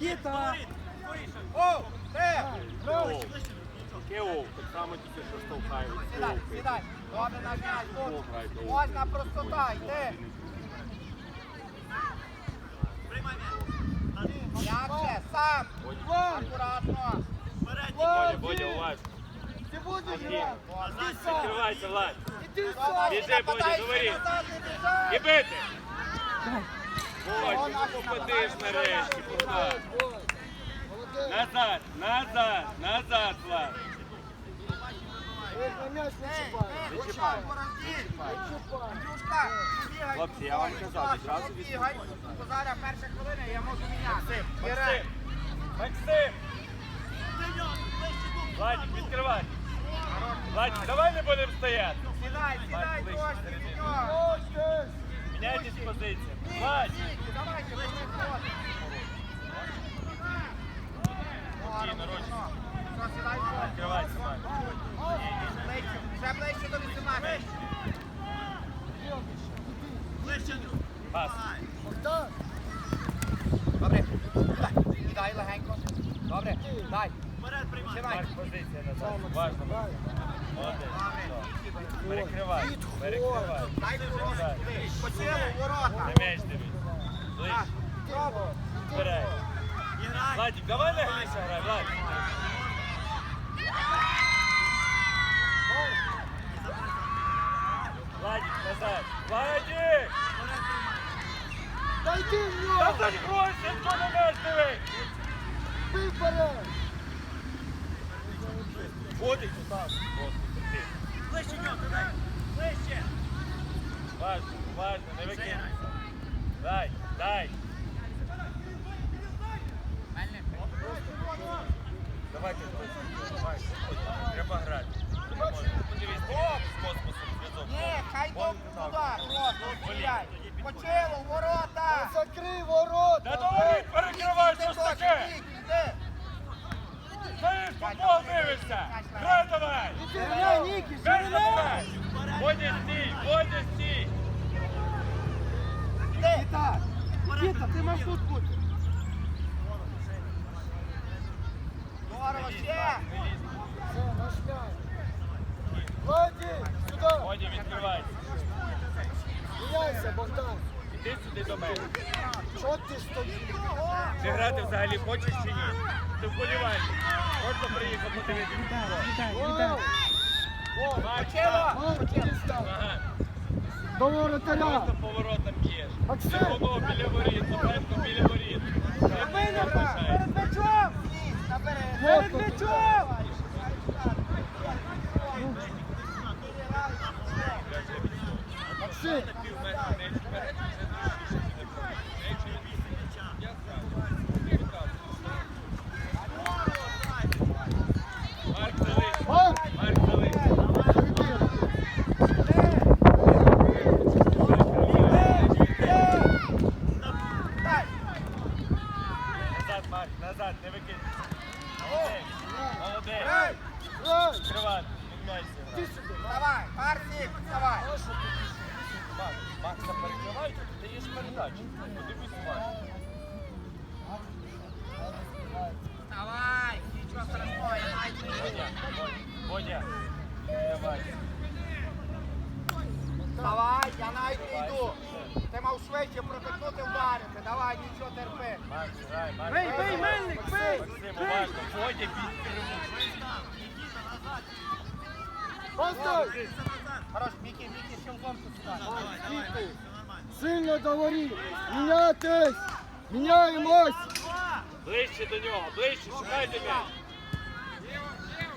Нікіта! О, ти! Оу. Яке? Так само тільки що штовхають. Сідай, сідай. Добре, на м'яч. Можна простота, йди. М'якше, сам. Акуратно. Бодя, Бодя, уважно. Ти будеш грати! Відкривайся, Влад. Біжи, Бодя, говори. І бити! Бодя, попадеш нарешті, попад. Назад, назад, назад, Влад. Хлопці, я вам казав, відразу від- Зараз перша хвилина, я можу міняти. Максим, Максим. Владик, відкривай. Владик, давай не будемо стояти. Сідай, сідай, Ближче, Міняйтесь позиції. Все. Відкривайся, Макс. Ближче, ближче до 18. Пас. Добре. Дай, легенько. Добре, дай. Починай. Марк, позиція назад. Важно. Молодець. Добре. Все. Перекривай. Перекривай. Дай хороший Так. туди. По цілу, ворота. На м'яч дивись. Ближче. Пробуй. Вперед. Владик, давай легніше грай, Владик. Владик, назад. Владик! Дай ти в Та нього! закройся, хто на м'яч дивись! Ти вперед! Ходить отак. Ближче нього, Ближче. Важно, важно, не викинуйся. Дай, дай. Давайте, давай. Треба грати. Подивись, з космосом зв'язок. Ні, хай Вон туди, просто стріляй. По цілу, ворота. Закрий ворота! Та давай, перекривай, що ж таке? Футбол дивишся. Грай давай. Грай, давай. Водя стій, Водя стій. Нікіта, ти маєш тут бути! Здорово, ще. Все, наш! Владі, сюди! Водя, відкривайся. Міняйся, Богдан! Іди сюди до мене. Що ти стоїш? Ти грати взагалі хочеш чи ні? Ти вболівальник. Можна приїхав подивитися. До воротаря! Просто поворотом б'єш. Воно біля воріт, Луценко біля воріт. Перед м'ячом. Перед м'ячом! Максим! Пів метра не вперед, вже зручніше сюди Якщо він я Марк залиш. Марк! Марк залиш. Завіти! Дай. Назад, Марк, назад, не викинься. Молодець. Молодець. Грай. Грай! Відкривати, підмайся. Іди сюди! Давай, Марсик, давай. Прошу, ти Макс, Макса перекривай, то ти даєш передачу. Подивись, Марк. Давай. Нічого страшного, я навіть не Водя, йду. Водя, давай. Я навіть не йду. Ти мав швидше протикнути, вдарити. Давай, нічого терпи. Бий, бий, Мельник, бий! Уважно, Постой! Хорош, Мікі, Мікі, силком тут сюди. Сильно до воріт! Мінятись! Міняємось! Ближче до нього, ближче, шукайте м'яч.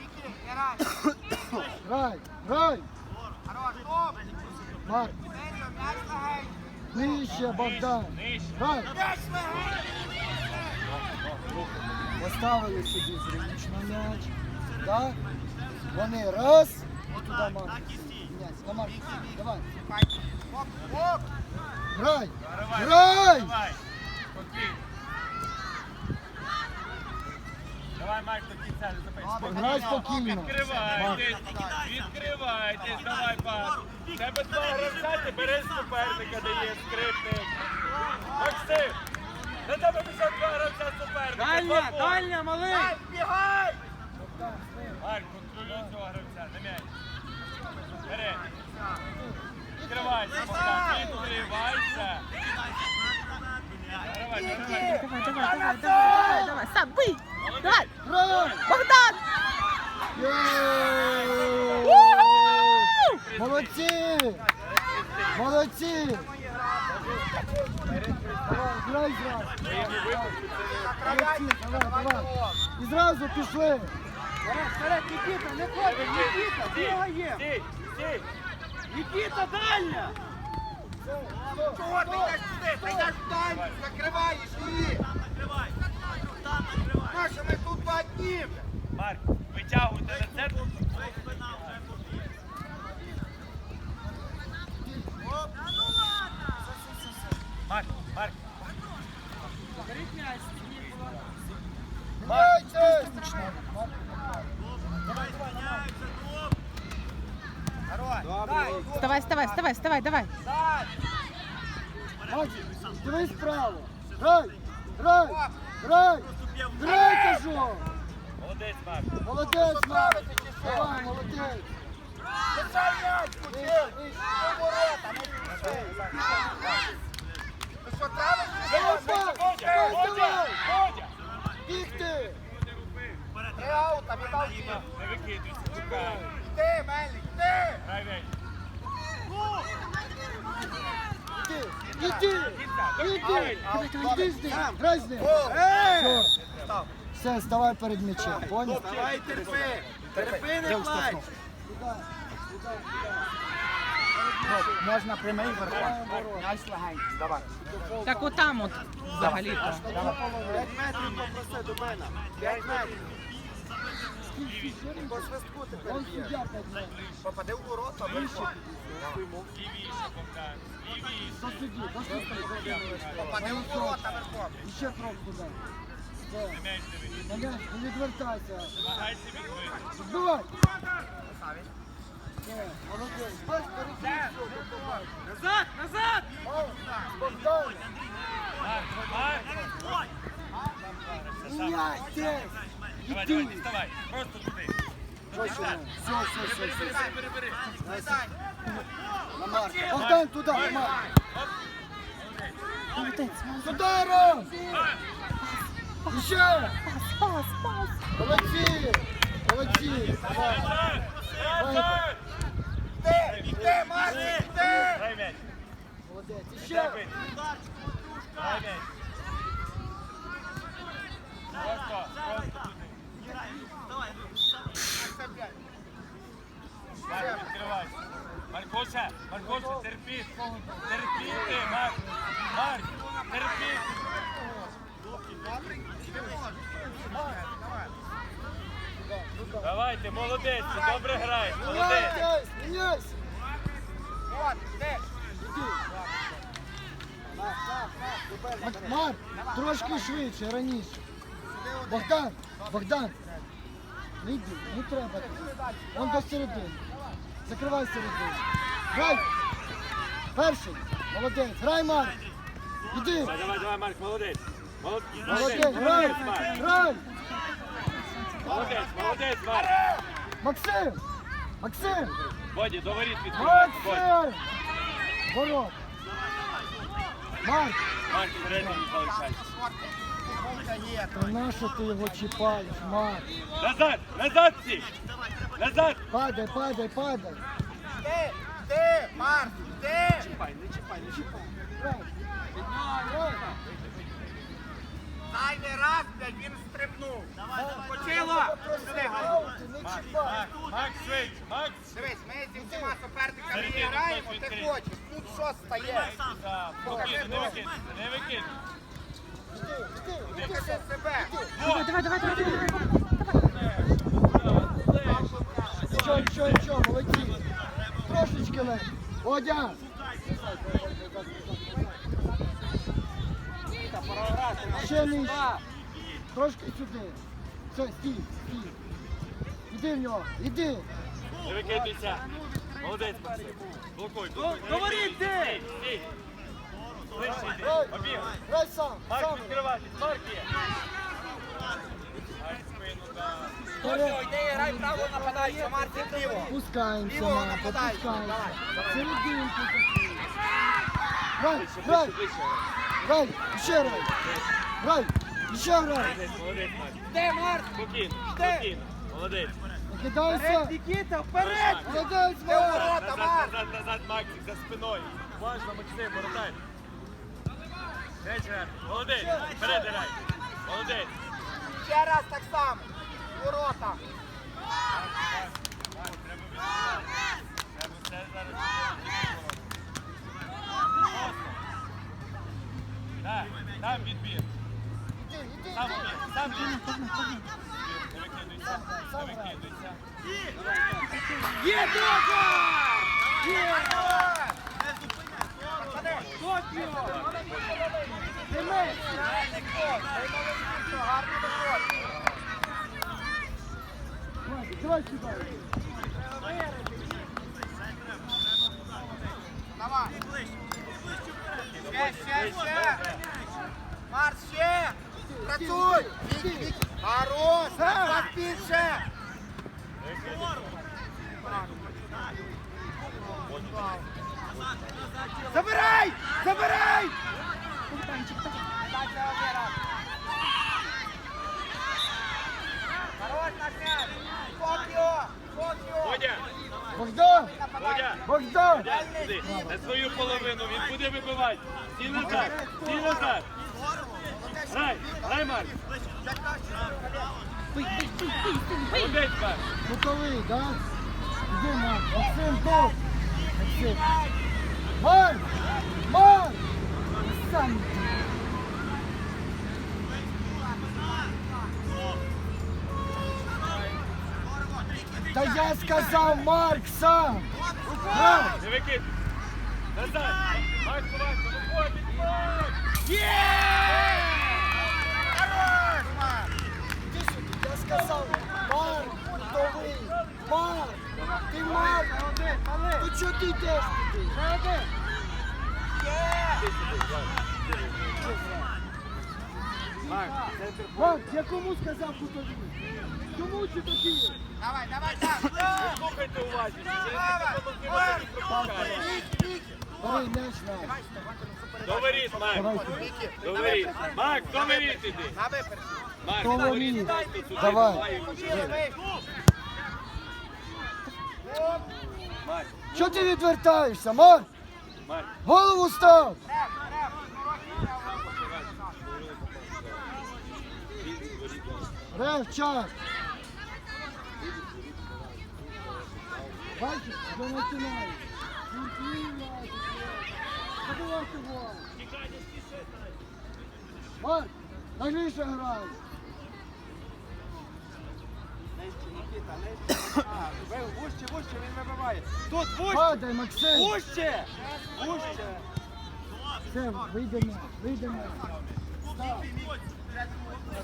Мікі, грай. Грай! Грай! Хорош, стоп. Марк! Серйо, м'яч легень. Нижче, Богдан! Нижче. Грай! М'яч легень. Поставили собі зручно м'яч. Так? Вони раз. І туди Марк. Міняйся. На Марк. Давай. Хай. Оп, оп. Грай! Давай, Грай! Давай. Спокійно. Давай, Марк, Грай спокійно. Відкривайтесь, відкривайтесь, давай пас. Тебе два гравця, ти бери суперника, дає скрипник. Максим, На тебе 52 гравця суперника. Дальня, Два дальня, малий! Дай, бігай! Марк, контролюй цього гравця, на м'яч. Бери. Відкривайся, Богдан, відкривайся. Давай, давай. Давай, давай, давай, давай, давай, сам, бий! Давай! Богдан! Молодці! Молодці! Грай зразу. Молодці, давай, давай. І зразу пішли. Вперед, Нікіта, не ходить, Нікіта, стій. Нікіта, дальня! Чого ти йдеш сюди? Ти йдеш далі, закриваєш її! Нащо ми тут два дні? Марк, витягуйте на центр. Марк, Марк, Грайте! Вставай, вставай, вставай, вставай, давай! Макс, дивись вправо. Грай! Грай! Грай! Грай, молодець, Марк. Молодець, Марк! Давай, молодець! Лишай м'яч, кучер! Ти ворота, не пішли! Ти що, травиш? Давай, Марк! Давай, давай! Ходя! Бігти! Три аута, віддав їм. Не викидуйся, чекай. Йди, Мельник, йди! Грай м'яч. Іди! Іди! Іди! Давай, давай, Іди з ним! Грай з ним! Все, ставай перед м'ячем, понял? Давай, терпи! Терпи, не плач! Можна прямий верхом. М'яч легенький, давай. Так отам от взагалі-то. П'ять метрів попроси до мене. П'ять метрів. По свистку тепер Он є. суддя Попади в ворота, судді. Попади в ворота, верхом. Ще крок туди. Не відвертайся. Намагайся. Збивай! Все, молодець. Бач, перекинь, все, допомагай. Назад, назад! Богдан! Марк, Марк. Міняй, десь! Давай, давай, Іди! діставай. Просто туди. Все, все, все, все. Бери, бери. Дай. На Марка. Богдан, туди, на Марка. Молодець, молодець. Сюди, Ром! Ще! Пас, пас, пас. Молодці! Молодці! Давай. Разом! Йди, йди, Марсик, йди! Дай м'яч. Молодець. Ще! Дай м'яч. Просто, просто туди. Марк, відкривайся. Маркоша, Маркоша, терпіть. Терпіти, Марк. Марк, терпіть. Давайте, молодець, добре граєш, молодець. Марк, трошки швидше, раніше. Богдан, Богдан. Не йди, не треба. Он до середини. Закривай середину. Грай! Перший. Молодець. Грай, Марк. Іди. Давай, давай, Марк, молодець. Молод- Молодець, грай! Марк. Грай! Молодець, молодець, Марк. Максим! Максим! Боді, до воріт відкривай. Максим! Ворот! Марк! Марк, всередині залишайся. Та нащо ти його чіпаєш, Марк? Назад, назад всі. Назад. Падай, падай, падай! Йди, Марсик, йди! Чіпай, не чіпай, не чіпай. Грай! Грай! Дай не раз, блядь, він стрибнув. Почило! Сюди, Галю. Аути, Макс, чіпай! Макс. Дивись, ми зі всіма суперниками Середину граємо, ти хочеш. Тут що стає? Не викидай, не викидай. Покажи себе. Давай, давай, давай, давай, давай, давай. Нічого, нічого, нічого, молодці! Трошечки легше! Одя! Ще нижче! Трошки сюди! Все, стій, стій! Іди в нього, іди! Не викидайся. Молодець, Максим. Блокуй, блокуй. Говоріть, де? Стій, ближче йди. Грай, Обіг. грай сам, Марк, сам. Марк є. Ай, спину, да. Йди, грай право Мартин ліво. Марк. Давай. Серединку. Грай, Ближче, грай, ближче, ближче. Грай, ще грай. Грай, ще грай. Молодець, Де, Марк? Спокійно, спокійно. Молодець. Кидайся. Нікіта, вперед! Молодець, Де Марк. Назад, назад, назад, Максик, за спиною. Уважно, Максим, воротай. Геть, грати. Молодець, вперед грай. Молодець. Ще раз так само. Ворота. Треба все зараз. Так, там відбір. Сам відбір, сам відбір. Викидуйся, викидуйся. Є Токар! Є! Токіо! Димець! Гарний. Марк, Давай сюди. Давай. Ще, ще, ще. Марс, ще. Працюй. Вік, вік. Хорош. Так більше. Забирай! Забирай! Дальше Омера. Хорош на м'яч. Токіо. Токіо. Водя, Богдан, Водя. Богдан. Водя, сюди. На свою половину, він буде вибивати. Стій назад, стій назад. Грай, грай, Марк. Бий, бий, бий, бий, бий. Молодець, Марк. Готовий, да? Іди, Марк. Максим, гоп. Максим. Марк! Марк! Сам. Та я сказав, Марк сам! Грай! Не викид. Назад. Марк, Марк, виходить, Марк. Хорош, Марс. Іди сюди, я сказав, Марк, готовий! Марк! Ти Марк! Ну чого ти йдеш туди? Марк, я кому сказав кутові? Чому чи тобі? Давай, давай, так. Слухайте уважно. Давай. М'яч, Марк. До воріт. Віки. До воріт. Марк, до воріт іди. Марк, До воріт. Давай. Чого ти відвертаєшся, Марк? Голову став! Рев, час! Бачиш, вже починає. Марк, нагліше грай. Вужче, вужче, він вибиває. Тут, вужче! Падай, Максим. Вужче! Вужче! Все, вийдемо, вийдемо.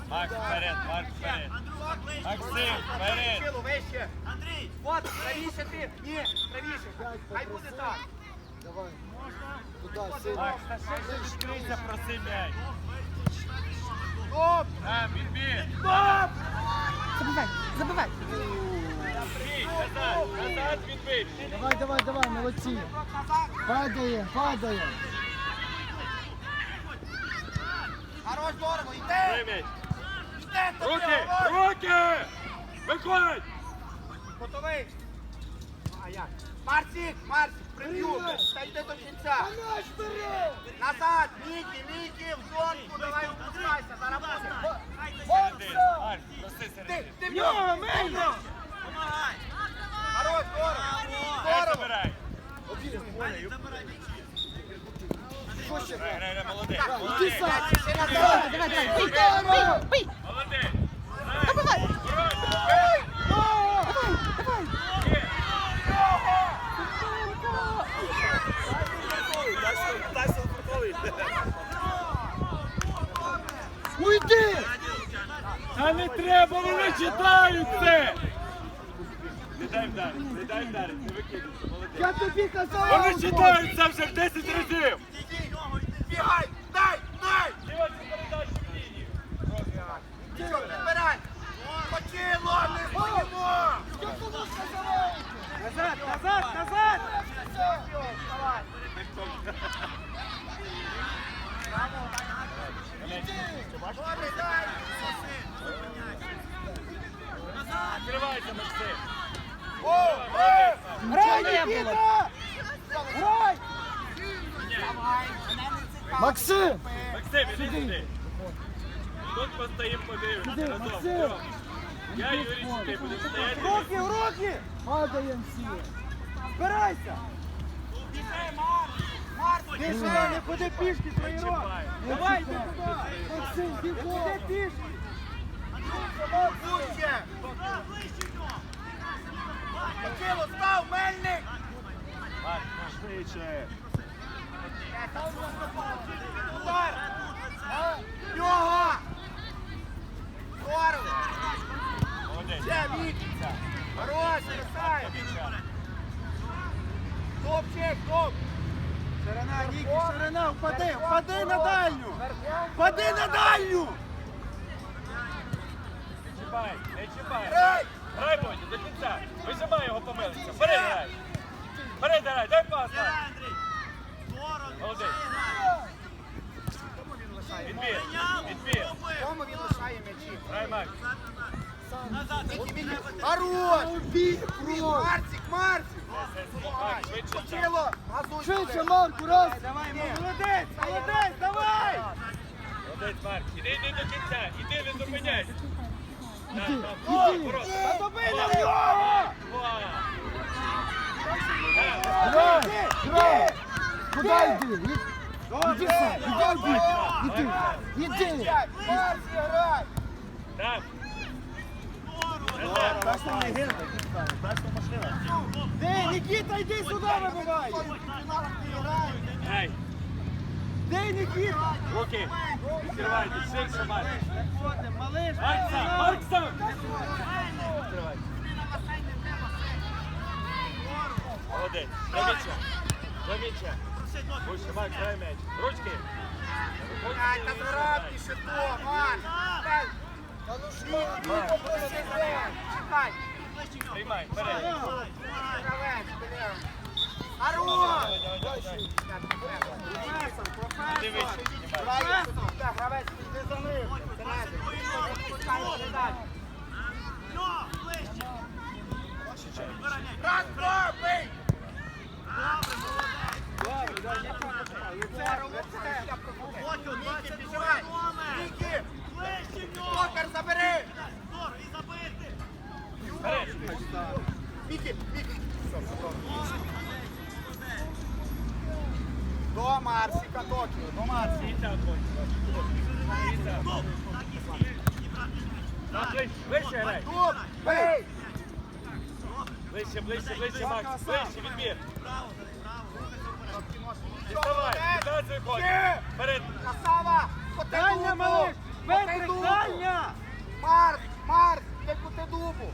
Марк, вперед, Марк, вперед. Максим, вперед. Андрій. От, правіше ти. Ні, правіше. Хай буде так. Давай. Туди, сильно. Відкрийся, проси м'яч. Оп. Там, відбір. Забивай, забивай. Бій, назад, назад відбір. Давай, давай, давай, молодці. Падає, падає. Хорош, м'яч. Тобі, Руки, руки! Виходь! Готовий? А як? Марсик, Марсик, приб'ю. Та йди до кінця. Назад, Мікі, Мікі, в зонку, давай опускайся, зараз буде. Ти, ти в нього, Мельно! Хорош, здорово, Дай здорово. забирай. Що ще Грай, грай? грай, молодець, молодець. Давай, давай, давай. Молодець давай. Є. Уйди! Та не читають це! Не дай вдарити, не дай вдарити, не викидуйся, молодець. Я тобі казав! Вони читають це вже в 10 разів! бігай! Дай! Дай! Дівай цю передачу в лінію. Нічого, підбирай! Почило, не стоїмо! Назад, назад, назад! Добре, дай! Відкривайся, Максим. О, о! Грай, не було. Нікіта! Грай! Максим! Максим, іди сюди. Тут постоїмо, подивимося разом. Максим. Все. Я і Юрій сюди будемо стояти. Руки, руки! Падаємо всі. Збирайся! Ти сюди, не ходи пішки! Чіпай. Давай, йди туди! Максим, Не бігом! ходи пішки! Почило, став, мельник! Швидше. Удар! Його! Здорово! Ще Вікінця! Хорош, красавець! Топчик, топ! Ширина, Нікі, ширина, впади, впади на дальню! Впади на дальню! Чіпай, не чіпай. Грай! Грай, Бодя, до кінця. Вижимай його помилиться. Бери, грай. Бери, грай, дай пас. Марк. Молодець. Відбір, відбір. Кому він лишає м'ячі? Грай! Хорош! Кров! Марк, швидше. Почило! Газуй Швидше. Марку, раз! Давай, молодець, молодець, давай! Молодець, Марк. Іди, іди до кінця. Іди, не зупиняйся. Іди, іди. Та добий на нього! Грай! Грай! Куди йди? Іди сам, іди, іди, іди, іди. Грай! Так. Де, Нікіта, йди сюди, вибивай! Де, Нікіта? Руки. Відкривайте. Марк. Ходим, малиш, Марк Марк сам. Відкривайте. Молодець. До м'яча. До м'яча. Вище, Марк, грай м'яч. Ручки. Ай, та зграбніше то, Марс! Дай! Та ну що? Чекай! Приймай, бери. Гравець, берем. Хорош! Дивись. Гравець, так, гравець, ти за ним. Пускай, передай. Раз, два, бий! Лице, лице. Нікі, піджимай! Нікі! Токар, забери! Мікі, Мікі! До Марсика, Токіо, до Марсика. Стійся, Антон. Стійся. Так, ближче, ближче грай. Бей! Ближче, ближче, ближче, Макс. Ближче, відбір. Діставай, дистанцію виходь. Ще! Вперед. Красава! Коти Дальня, малиш! Коти Петрик, дубу! дальня! Марс, Марс, де коти дубу!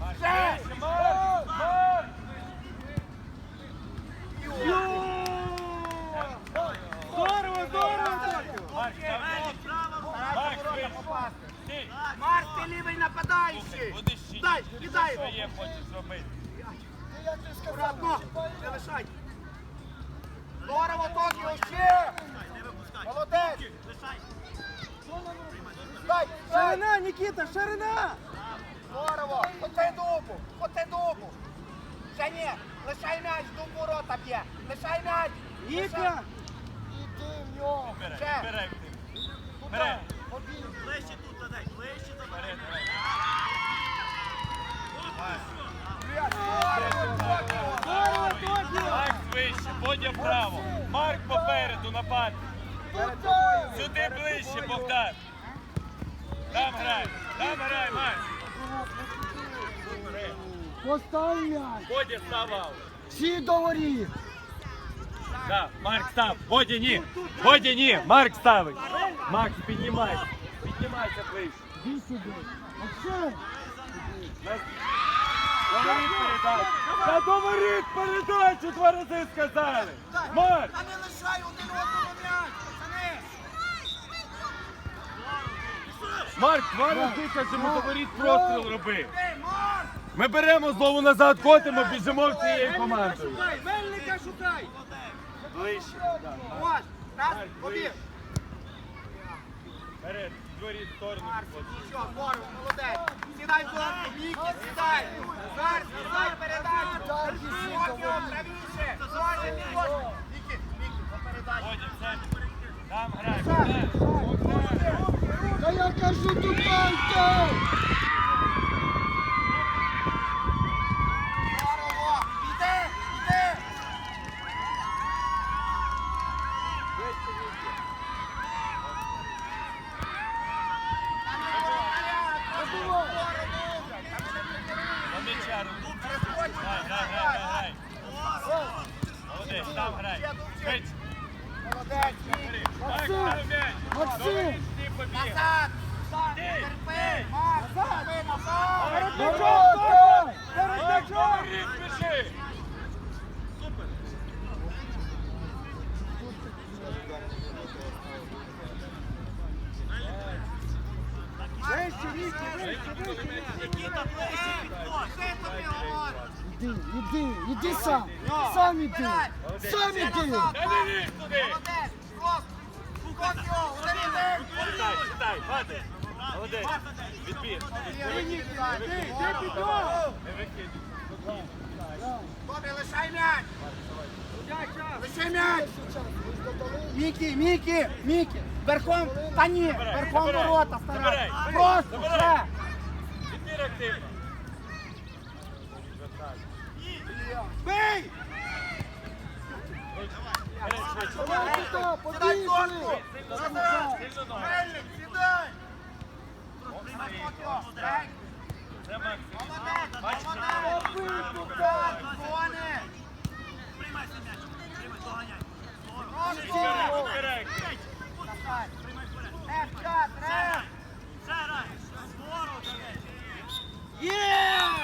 Марк, Ще! ближче, Марк, Марк. Здорово, здорово, Токіо! Марк, там Старайся Марк, ворота швидше. попасти. Стій. Марс, ти лівий нападаючий! Дай, кидай своє хочеш зробити. Аккуратно! Не лишай! Здорово, Токіо, ще! Молодець! Дай! Ширина, Нікіта, ширина! Здорово! Хоти дубу! Хоти дубу! Ще ні! Лишай м'яч, дуб ворота б'є! Лишай м'яч! Нікіта! Іди в нього. Бери, Ще. бери. Туди, Бери. побіг. Бери, бери. Здорово, Токіо! Макс вище, Бодя вправо. Марк попереду напад. Сюди ближче, Богдан. Там грай, там грай, Марк. Постав м'яч. Бодя ставав. Всі до воріт. Марк став. Годі ні. Годі ні. Марк ставить. Макс, піднімайся. Піднімайся вище. Іди сюди. Максим. Говорить передачу. Та говорить передачу два рази сказали. Марк. Та не лишай один одного м'яч, пацани. Марк, два рази кажемо, говорить простріл роби. Ми беремо знову назад, котимо, біжимо всією командою. Мельника шукай! Ближче. Ось, раз, побіг. Вперед, дворі в сторону. Що, здорово, молодець. Сідай зонку, Мікі, сідай. Зараз, сідай, передачу. Ось його, правіше. Зоня, Мікі, Мікі, Мікі, по передачі. Там грай. Та я кажу, тупайте! Здорово. Іди, іди. На м'яча, руку. Грай, грай, грай, грай, грай. Молодець, там грай. Швидше. Молодець, Бери. Мікі. Так, став м'яч. Максим! Добре, ти побіг. Назад. Терпи. Макс, терпи, назад. Ворота! Бери, спіши. Вище, Вікі, вище, вище! Ти тобі говорю. Іди, іди, іди сам! Сам іди! Сам іди! Молодець. Сідай, сідай, падай. Молодець. Відбір. Не лишай м'яч. Мікі, Мікі, Мікі. Верхом, та ні, верхом ворота старай. Просто, все. Відбір. Yeah!